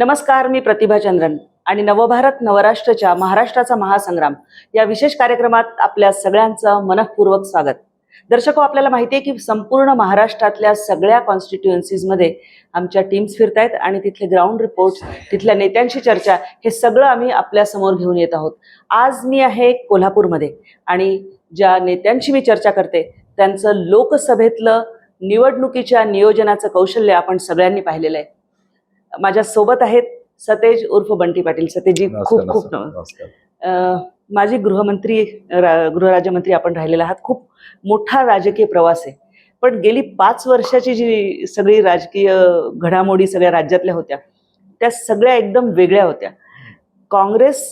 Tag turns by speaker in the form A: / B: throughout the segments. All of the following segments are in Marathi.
A: नमस्कार मी प्रतिभा चंद्रन आणि नवभारत नवराष्ट्रच्या महाराष्ट्राचा महासंग्राम या विशेष कार्यक्रमात आपल्या सगळ्यांचं मनःपूर्वक स्वागत. दर्शको आपल्याला माहिती आहे की संपूर्ण महाराष्ट्रातल्या सगळ्या कॉन्स्टिट्युएन्सीजमध्ये आमच्या टीम्स फिरतायत आणि तिथले ग्राउंड रिपोर्ट्स तिथल्या नेत्यांशी चर्चा हे सगळं आम्ही आपल्यासमोर घेऊन येत आहोत. आज मी आहे कोल्हापूरमध्ये आणि ज्या नेत्यांशी मी चर्चा करते त्यांचं लोकसभेतलं निवडणुकीच्या नियोजनाचं कौशल्य आपण सगळ्यांनी पाहिलेलं आहे. माझ्या सोबत आहेत सतेज उर्फ बंटी पाटील. सतेजी खूप खूप माजी गृहमंत्री गृहराज्यमंत्री आपण राहिलेला आहात. खूप मोठा राजकीय प्रवास आहे. पण गेली पाच वर्षाची जी सगळी राजकीय घडामोडी सगळ्या राज्यातल्या होत्या त्या सगळ्या एकदम वेगळ्या होत्या. काँग्रेस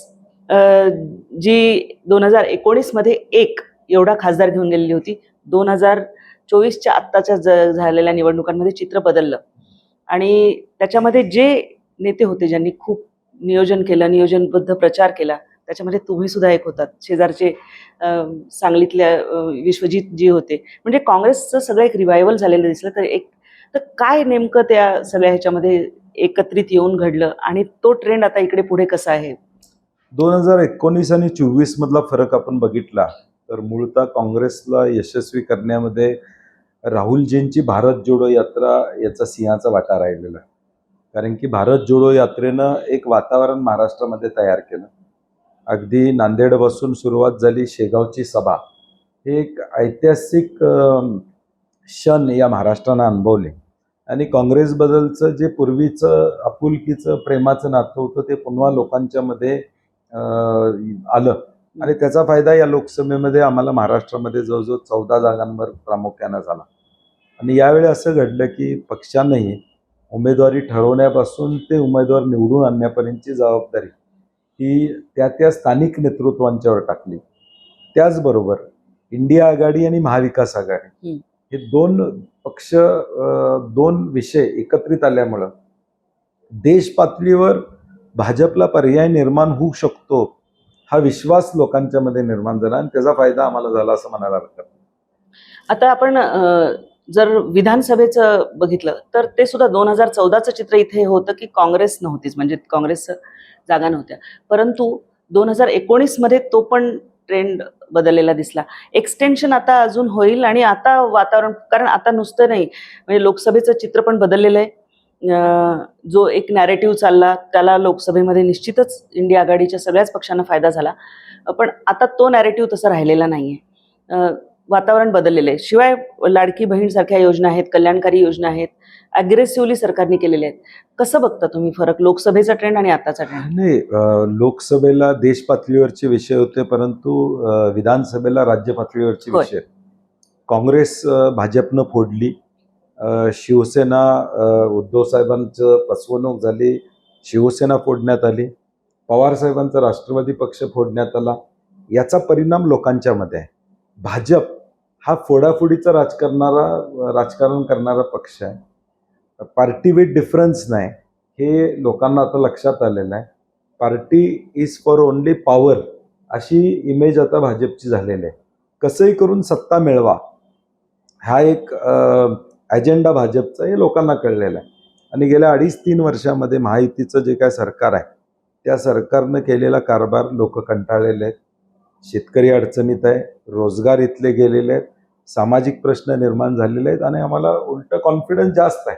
A: जी दोन हजार एकोणीसमध्ये एक एवढा खासदार घेऊन गेलेली होती दोन हजार चोवीसच्या आत्ताच्या ज- झालेल्या निवडणुकांमध्ये चित्र बदललं. आणि त्याच्यामध्ये जे नेते होते ज्यांनी खूप नियोजन केलं नियोजनबद्ध प्रचार केला त्याच्यामध्ये तुम्ही सुद्धा एक होतात. शेजारचे सांगलीतल्या विश्वजीत विश्वजित जी होते. म्हणजे काँग्रेसचं सगळं एक रिवायवल झालेलं दिसलं. तर एक तर काय नेमकं त्या सगळ्या ह्याच्यामध्ये एकत्रित येऊन घडलं आणि तो ट्रेंड आता इकडे पुढे कसा आहे?
B: दोन हजार एकोणीस आणि चोवीस मधला फरक आपण बघितला तर मूळतः काँग्रेसला यशस्वी करण्यामध्ये राहुलजींची भारत जोडो यात्रा याचा सिंहाचा वाटा राहिलेला. आहे. कारण की भारत जोडो यात्रेनं एक वातावरण महाराष्ट्रामध्ये तयार केलं. अगदी नांदेडपासून सुरुवात झाली शेगावची सभा. हे एक ऐतिहासिक क्षण या महाराष्ट्रानं अनुभवले. आणि काँग्रेसबद्दलचं जे पूर्वीचं आपुलकीचं प्रेमाचं नातं होतं ते पुन्हा लोकांच्यामध्ये आलं. आणि त्याचा फायदा या लोकसभेमध्ये आम्हाला महाराष्ट्रामध्ये जवळजवळ चौदा जागांवर प्रामुख्यानं झाला. आणि यावेळी असं घडलं की पक्षानंही उमेदवारी ठरवण्यापासून ते उमेदवार निवडून आणण्यापर्यंतची जबाबदारी ही त्या त्या स्थानिक नेतृत्वांच्यावर टाकली. त्याचबरोबर इंडिया आघाडी आणि महाविकास आघाडी
A: हं.
B: दोन पक्ष दोन विषय एकत्रित आल्यामुळं देश पातळीवर भाजपला पर्याय निर्माण होऊ शकतो हा विश्वास लोकांच्या मध्ये निर्माण झाला आणि त्याचा फायदा आम्हाला झाला असं म्हणायला हरकत
A: आता आपण जर विधानसभेचं बघितलं तर ते सुद्धा दोन हजार चौदाचं चित्र इथे होतं की काँग्रेस नव्हतीच म्हणजे काँग्रेस जागा नव्हत्या. परंतु दोन हजार एकोणीसमध्ये तो पण ट्रेंड बदललेला दिसला. एक्सटेन्शन आता अजून होईल आणि आता वातावरण कारण आता नुसतं नाही म्हणजे लोकसभेचं चित्र पण बदललेलं आहे. जो एक नॅरेटिव्ह चालला त्याला लोकसभेमध्ये निश्चितच इंडिया आघाडीच्या सगळ्याच पक्षांना फायदा झाला. पण आता तो नॅरेटिव्ह तसा राहिलेला नाही आहे वातावरण बदललेलं आहे. शिवाय लाडकी बहीण सारख्या योजना आहेत कल्याणकारी योजना आहेत अग्रेसिव्हली सरकारने केलेले आहेत. कसं बघता तुम्ही फरक? लोकसभेचा ट्रेंड आणि आताचा ट्रेंड
B: नाही लोकसभेला देश पातळीवरचे विषय होते परंतु विधानसभेला राज्य पातळीवरचे. विषय. काँग्रेस भाजपनं फोडली. शिवसेना उद्धव साहेबांचं फसवणूक झाली शिवसेना फोडण्यात आली पवारसाहेबांचा राष्ट्रवादी पक्ष फोडण्यात आला याचा परिणाम लोकांच्यामध्ये आहे. भाजप हा फोडाफोडीचा राजकारणारा राजकारण करणारा पक्ष आहे. पार्टी विथ डिफरन्स नाही हे लोकांना आता लक्षात आलेलं आहे. Party is for only power अशी इमेज आता भाजपची झालेली आहे. कसंही करून सत्ता मिळवा. हा एक अजेंडा भाजपचा हे लोकांना कळलेला आहे. आणि गेल्या अडीच तीन वर्षामध्ये महायुतीचं जे काय सरकार आहे त्या सरकारनं केलेला कारभार लोक कंटाळलेले आहेत. शेतकरी अडचणीत आहे रोजगार इथले गेलेले आहेत सामाजिक प्रश्न निर्माण झालेले आहेत आणि आम्हाला उलट कॉन्फिडन्स जास्त आहे.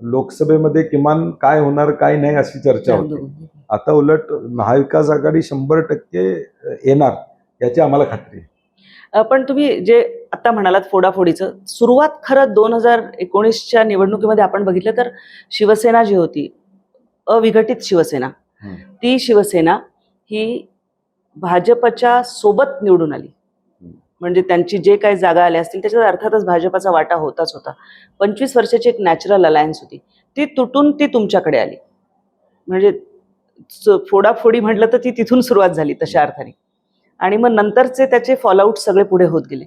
B: लोकसभेमध्ये किमान काय होणार काय नाही अशी चर्चा होती. आता उलट महाविकास आघाडी शंभर टक्के येणार याची आम्हाला खात्री आहे.
A: पण तुम्ही जे आता म्हणालात फोडाफोडीचं सुरुवात खरं दोन हजार एकोणीसच्या निवडणुकीमध्ये आपण बघितलं तर शिवसेना जी होती अविघटित शिवसेना. ती शिवसेना ही भाजपच्या सोबत निवडून आली. म्हणजे त्यांची जे काही जागा आल्या असतील त्याच्यात अर्थातच भाजपाचा वाटा होताच होता. पंचवीस वर्षाची एक नॅचरल अलायन्स होती. ती तुटून ती तुमच्याकडे आली. म्हणजे फोडाफोडी म्हटलं तर ती तिथून सुरुवात झाली तशा अर्थाने. आणि मग नंतरचे त्याचे फॉलआउट सगळे पुढे होत गेले.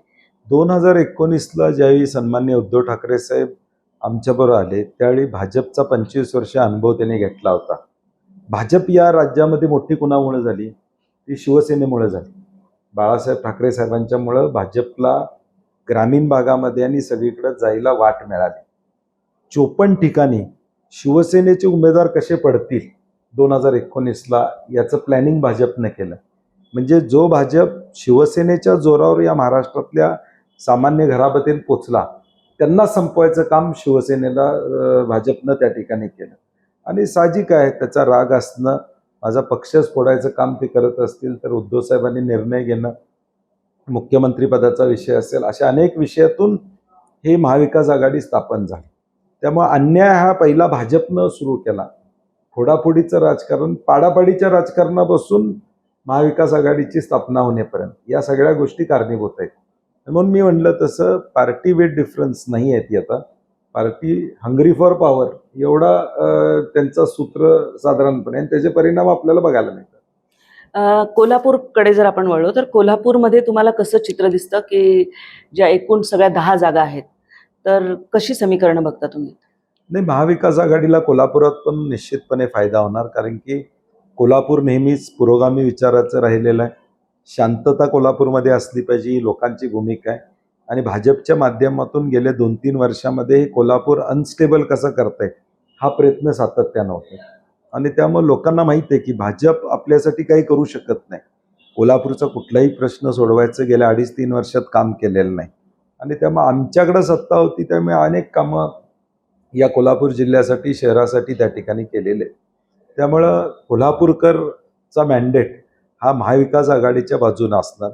B: दोन हजार एकोणीसला ज्यावेळी सन्मान्य उद्धव ठाकरे साहेब आमच्याबरोबर आले त्यावेळी भाजपचा पंचवीस वर्ष अनुभव त्यांनी घेतला होता. भाजप या राज्यामध्ये मोठी कुणामुळे झाली? ती शिवसेनेमुळे झाली. बाळासाहेब ठाकरे साहेबांच्यामुळं भाजपला ग्रामीण भागामध्ये आणि सगळीकडे जायला वाट मिळाली. चोपन्न ठिकाणी शिवसेनेचे उमेदवार कसे पडतील दोन हजार एकोणीसला याचं प्लॅनिंग भाजपने केलं. म्हणजे जो भाजप शिवसेनेच्या जोरावर या महाराष्ट्रातल्या सामान्य घरापतीत पोचला त्यांना संपवायचं काम शिवसेनेला भाजपनं त्या ठिकाणी केलं. आणि साहजिक आहे त्याचा राग असणं माझा पक्षच फोडायचं काम ते करत असतील तर उद्धव साहेबांनी निर्णय घेणं मुख्यमंत्रीपदाचा विषय असेल अशा अनेक विषयातून ही महाविकास आघाडी स्थापन झाली. त्यामुळे अन्याय हा पहिला भाजपनं सुरू केला. फोडाफोडीचं राजकारण पाडापाडीच्या राजकारणापासून महाविकास आघाडीची स्थापना होण्यापर्यंत. या सगळ्या गोष्टी कारणीभूत आहेत. म्हणून मी म्हणलं तसं पार्टी वेट डिफरन्स नाही आहे ती आता पार्टी हंगरी फॉर पॉवर एवढा त्यांचा सूत्र साधारणपणे आणि त्याचे परिणाम आपल्याला बघायला मिळतात.
A: कोल्हापूरकडे जर आपण वळलो तर कोल्हापूरमध्ये तुम्हाला कसं चित्र दिसतं की ज्या एकूण सगळ्या दहा जागा आहेत? तर कशी समीकरणं बघता तुम्ही?
B: नाही महाविकास आघाडीला कोल्हापुरात पण निश्चितपणे फायदा होणार कारण की कोल्हापूर नेहमीच पुरोगामी विचाराचं राहिलेलं आहे. शांतता कोल्हापूरमध्ये असली पाहिजे ही लोकांची भूमिका आहे. आणि भाजपच्या माध्यमातून गेल्या दोन तीन वर्षामध्ये हे कोल्हापूर अनस्टेबल कसं करतंय हा प्रयत्न सातत्यानं होतो आणि त्यामुळे लोकांना माहिती आहे की भाजप आपल्यासाठी काही करू शकत नाही. कोल्हापूरचा कुठलाही प्रश्न सोडवायचं गेल्या अडीच तीन वर्षात काम केलेलं नाही. आणि त्यामुळे आमच्याकडं सत्ता होती त्यामुळे अनेक कामं या कोल्हापूर जिल्ह्यासाठी शहरासाठी त्या ठिकाणी केलेले आहेत. त्यामुळं कोल्हापूरकरचा मॅन्डेट हा महाविकास आघाडीच्या बाजूनं असणार.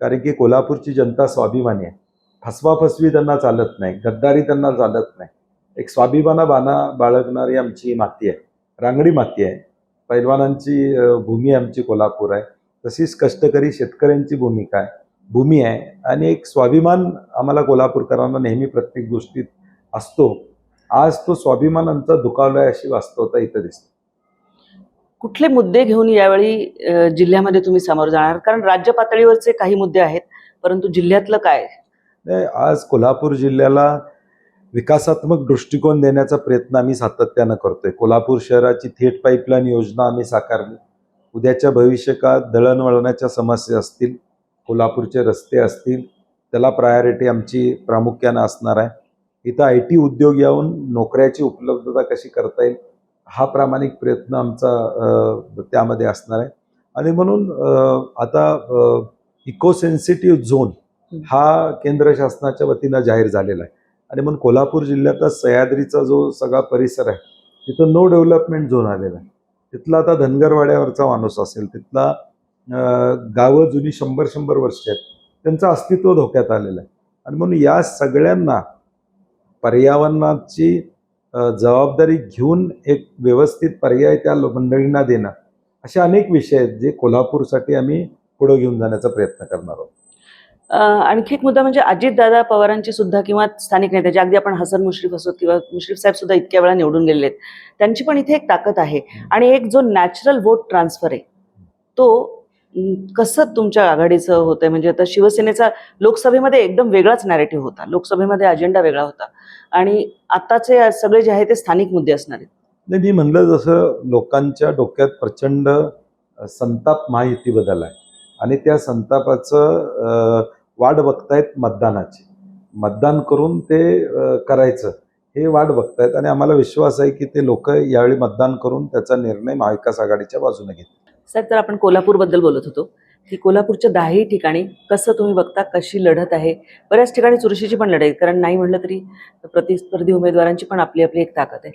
B: कारण की कोल्हापूरची जनता स्वाभिमानी आहे. फसवाफसवी त्यांना चालत नाही. गद्दारी त्यांना चालत नाही. एक स्वाभिमाना बाणा बाळगणारी आमची माती आहे. रांगडी माती आहे. पैलवानांची भूमी आमची कोल्हापूर आहे. तशीच कष्टकरी शेतकऱ्यांची भूमिका आहे. भूमी आहे. आणि एक स्वाभिमान आम्हाला कोल्हापूरकरांना नेहमी प्रत्येक गोष्टीत असतो. आज तो स्वाभिमान आमचा आहे अशी वास्तवता इथं दिसते.
A: कुठले मुद्दे घेऊन यावेळी जिल्ह्यामध्ये तुम्ही समोर जाणार? कारण राज्य पातळीवरचे काही मुद्दे आहेत परंतु जिल्ह्यातलं काय?
B: आज कोल्हापूर जिल्ह्याला विकासात्मक दृष्टिकोन देण्याचा प्रयत्न आम्ही सातत्यानं करतोय. कोल्हापूर शहराची थेट पाईपलाईन योजना आम्ही साकारली. उद्याच्या भविष्यकाळात दळणवळणाच्या समस्या असतील कोल्हापूरचे रस्ते असतील त्याला प्रायोरिटी आमची प्रामुख्यानं असणार आहे. इथं आय टी उद्योग येऊन नोकऱ्याची उपलब्धता कशी करता येईल हा प्रामाणिक प्रयत्न आमचा त्यामध्ये असणार आहे. आणि म्हणून आता इको सेन्सिटिव्ह झोन हा केंद्र शासनाच्या वतीनं जाहीर झालेला आहे. आणि म्हणून कोल्हापूर जिल्ह्यातला सह्याद्रीचा जो सगळा परिसर आहे तिथं नो डेव्हलपमेंट झोन आलेला आहे. तिथला आता धनगरवाड्यावरचा माणूस असेल तिथला गावं जुनी शंभर शंभर वर्ष आहेत त्यांचं अस्तित्व धोक्यात आलेलं आहे. आणि म्हणून या सगळ्यांना पर्यावरणाची जबाबदारी घेऊन एक व्यवस्थित पर्याय त्या मंडळींना देणं असे अनेक विषय आहेत जे कोल्हापूरसाठी आम्ही पुढे घेऊन जाण्याचा प्रयत्न करणार आहोत.
A: आणखी एक मुद्दा म्हणजे अजितदादा पवारांची सुद्धा किंवा स्थानिक नेत्याचे अगदी आपण हसन मुश्रीफ असोत किंवा मुश्रीफ साहेब सुद्धा इतक्या वेळा निवडून गेलेले आहेत त्यांची पण इथे एक ताकद आहे. आणि एक जो नॅचरल वोट ट्रान्सफर आहे तो कसं तुमच्या आघाडीचं होतंय? म्हणजे आता शिवसेनेचा लोकसभेमध्ये एकदम वेगळाच नॅरेटिव्ह होता. लोकसभेमध्ये अजेंडा वेगळा होता. आणि आताचे सगळे जे आहे ते स्थानिक मुद्दे असणार आहेत.
B: नाही मी म्हणलं जसं लोकांच्या डोक्यात प्रचंड संताप महायुतीबद्दल आहे. आणि त्या संतापाचं वाढ वाट बघतायत मतदानाची. मतदान करून ते करायचं. हे वाट बघतायत आणि आम्हाला विश्वास आहे की ते लोक यावेळी मतदान करून त्याचा निर्णय महाविकास आघाडीच्या बाजूने घेतील.
A: साहेब तर आपण कोल्हापूरबद्दल बोलत होतो की कोल्हापूरच्या दहाही ठिकाणी कसं तुम्ही बघता कशी लढत आहे? बऱ्याच ठिकाणी चुरशीची पण लढाई आहे कारण नाही म्हटलं तरी प्रतिस्पर्धी उमेदवारांची पण आपली आपली एक ताकद आहे.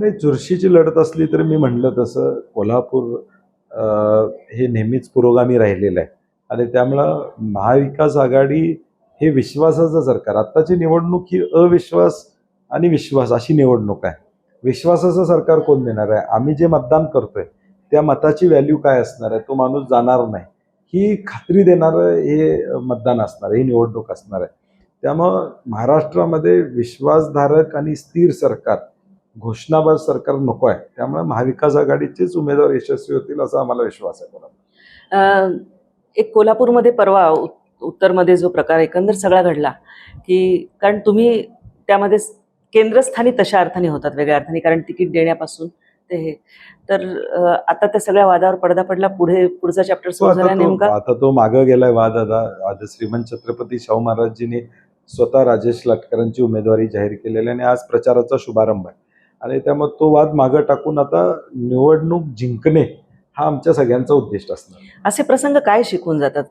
B: नाही चुरशीची लढत असली तरी मी म्हणलं तसं कोल्हापूर हे नेहमीच पुरोगामी राहिलेलं आहे. आणि त्यामुळं महाविकास आघाडी हे विश्वासाचं सरकार. आत्ताची निवडणूक ही अविश्वास आणि विश्वास अशी निवडणूक आहे. विश्वासाचं सरकार कोण देणार आहे? आम्ही जे मतदान करतोय त्या मताची व्हॅल्यू काय असणार आहे? तो माणूस जाणार नाही. ही खात्री देणारं हे मतदान असणार आहे ही निवडणूक असणार आहे. त्यामुळं महाराष्ट्रामध्ये विश्वासधारक आणि स्थिर सरकार घोषणाबाज सरकार नको आहे. त्यामुळे महाविकास आघाडीचेच उमेदवार यशस्वी होतील असा आम्हाला विश्वास आहे.
A: मला एक कोल्हापूरमध्ये परवा उत्तरमध्ये जो प्रकार एकंदर सगळा घडला की कारण तुम्ही त्यामध्ये केंद्रस्थानी तशा अर्थाने होतात वेगळ्या अर्थाने कारण तिकीट देण्यापासून. ते हे. तर आता त्या सगळ्या वादावर पडदा पडला पुढे पुढचा चॅप्टर सुरू
B: आता
A: झाला नेमका?
B: आता तो मागं गेलाय वाद आता. आज श्रीमंत छत्रपती शाहू महाराजजींनी स्वतः राजेश लाटकरांची उमेदवारी जाहीर केलेली आणि आज प्रचाराचा शुभारंभ आहे. आणि त्यामुळे तो वाद मागं टाकून आता निवडणूक जिंकणे हा आमच्या सगळ्यांचा उद्दिष्ट असणार.
A: असे प्रसंग काय शिकून जातात?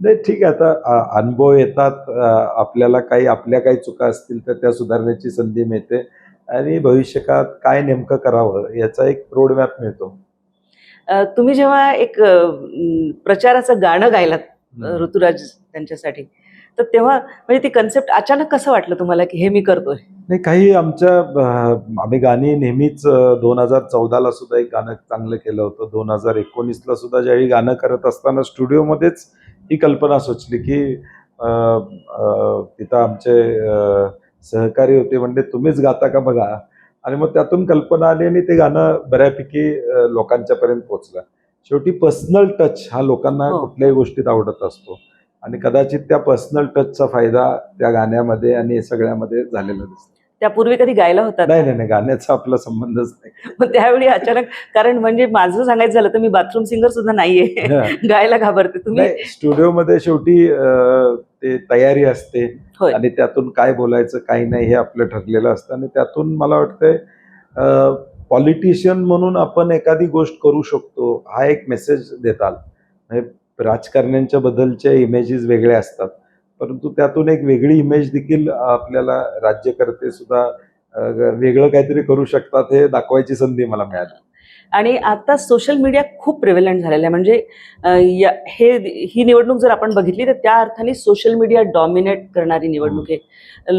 B: नाही ठीक आहे आता अनुभव येतात आपल्याला काही आपल्या काही चुका असतील तर त्या सुधारण्याची संधी मिळते. आणि भविष्यकाळात काय नेमकं करावं याचा एक रोडमॅप मिळतो.
A: तुम्ही जेव्हा एक प्रचाराचं गाणं गायलात ऋतुराज त्यांच्यासाठी तर तेव्हा म्हणजे ती कन्सेप्ट अचानक कसं वाटलं तुम्हाला की हे मी करतोय?
B: नाही काही आमच्या आम्ही गाणी नेहमीच दोन हजार चौदाला सुद्धा एक गाणं चांगलं केलं होतं. दोन हजार एकोणीसला सुद्धा ज्यावेळी गाणं करत असताना स्टुडिओमध्येच ही कल्पना सुचली की तिथं आमचे सहकारी होते म्हणजे तुम्हीच गाता का बघा? आणि मग त्यातून कल्पना आली आणि ते गाणं बऱ्यापैकी अ, लोकांच्यापर्यंत पोचलं शेवटी पर्सनल टच हा लोकांना
A: हो.
B: कुठल्याही गोष्टीत आवडत असतो. आणि कदाचित त्या पर्सनल टचचा फायदा त्या गाण्यामध्ये आणि सगळ्यामध्ये झालेला दिसतो.
A: त्यापूर्वी कधी गायला होता
B: नाही नाही नाही गाण्याचा आपला संबंधच नाही.
A: मग त्यावेळी अचानक कारण म्हणजे माझं सांगायचं झालं तर मी बाथरूम सिंगर सुद्धा नाहीये. गायला घाबरते. तुम्ही?
B: स्टुडिओमध्ये शेवटी ते तयारी असते. आणि त्यातून काय बोलायचं काय नाही हे आपलं ठरलेलं असतं. आणि त्यातून मला वाटतंय पॉलिटिशियन म्हणून आपण एखादी गोष्ट करू शकतो. हा एक मेसेज देताल. म्हणजे राजकारण्यांच्या बद्दलच्या इमेजेस वेगळ्या असतात. परंतु त्यातून एक वेगळी इमेज देखील आपल्याला राज्यकर्ते सुद्धा वेगळं काहीतरी करू शकतात हे दाखवायची संधी मला मिळाली.
A: आणि आता सोशल मीडिया खूप प्रिव्हिलंट झालेला आहे. म्हणजे हे ही निवडणूक जर आपण बघितली तर त्या अर्थाने सोशल मीडिया डॉमिनेट करणारी निवडणूक आहे.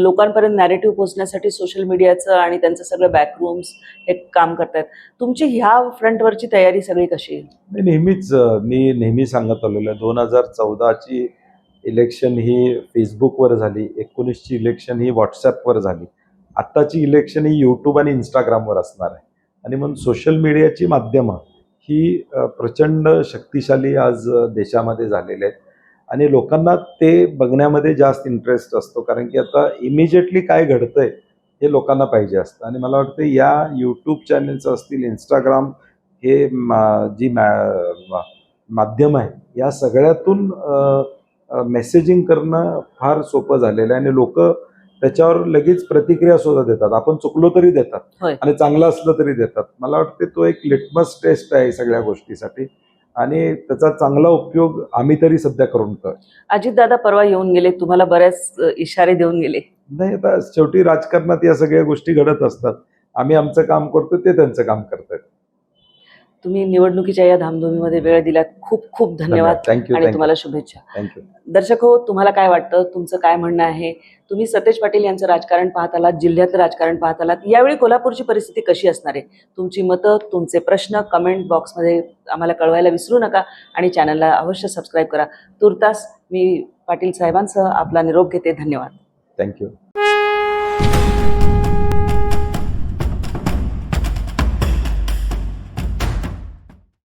A: लोकांपर्यंत नॅरेटिव्ह पोहोचण्यासाठी सोशल मीडियाचं आणि त्यांचं सगळं बॅकरूम्स हे काम करतायत. तुमची ह्या फ्रंटवरची तयारी सगळी कशी आहे?
B: नाही, नेहमीच मी नेहमी सांगत आलेलो आहे. दोन हजार चौदाची इलेक्शन ही फेसबुकवर झाली एकोणीसची इलेक्शन ही व्हॉट्सॲपवर झाली. आत्ताची इलेक्शन ही यूट्यूब आणि इंस्टाग्रामवर असणार आहे. आणि म्हणून सोशल मीडियाची माध्यमं ही प्रचंड शक्तिशाली आज देशामध्ये झालेले आहेत. आणि लोकांना ते बघण्यामध्ये जास्त इंटरेस्ट असतो कारण की आता इमिजिएटली काय घडतंय हे लोकांना पाहिजे असतं. आणि मला वाटतं या यूट्यूब चॅनल्स असतील इंस्टाग्राम हे मा- जी मॅ मा- माध्यम आहे या सगळ्यातून मेसेजिंग करणं फार सोपं झालेलं आहे आणि लोक त्याच्यावर लगेच प्रतिक्रिया सुद्धा देतात आपण चुकलो तरी देतात. आणि चांगलं असलं तरी देतात. मला वाटते तो एक लिटमस टेस्ट आहे सगळ्या गोष्टीसाठी. आणि त्याचा चांगला उपयोग आम्ही तरी सध्या करून कर
A: अजितदादा परवा येऊन गेले तुम्हाला बऱ्याच इशारे देऊन गेले.
B: नाही आता शेवटी राजकारणात या सगळ्या गोष्टी घडत असतात. आम्ही आमचं काम करतो ते त्यांचं काम करतात
A: तुम्ही निवडणुकीच्या या धामधुमीमध्ये वेळ दिलात खूप खूप धन्यवाद. आणि तुम्हाला शुभेच्छा.
B: थँक्यू
A: दर्शक हो तुम्हाला काय वाटतं? तुमचं काय म्हणणं आहे? तुम्ही सतेज पाटील यांचं राजकारण पाहत आलात जिल्ह्यातलं राजकारण पाहत आलात. यावेळी कोल्हापूरची परिस्थिती कशी असणार आहे? तुमची मतं तुमचे प्रश्न कमेंट बॉक्समध्ये आम्हाला कळवायला विसरू नका आणि चॅनलला अवश्य सबस्क्राईब करा. तुर्तास मी पाटील साहेबांसह आपला निरोप घेते. धन्यवाद.
B: थँक्यू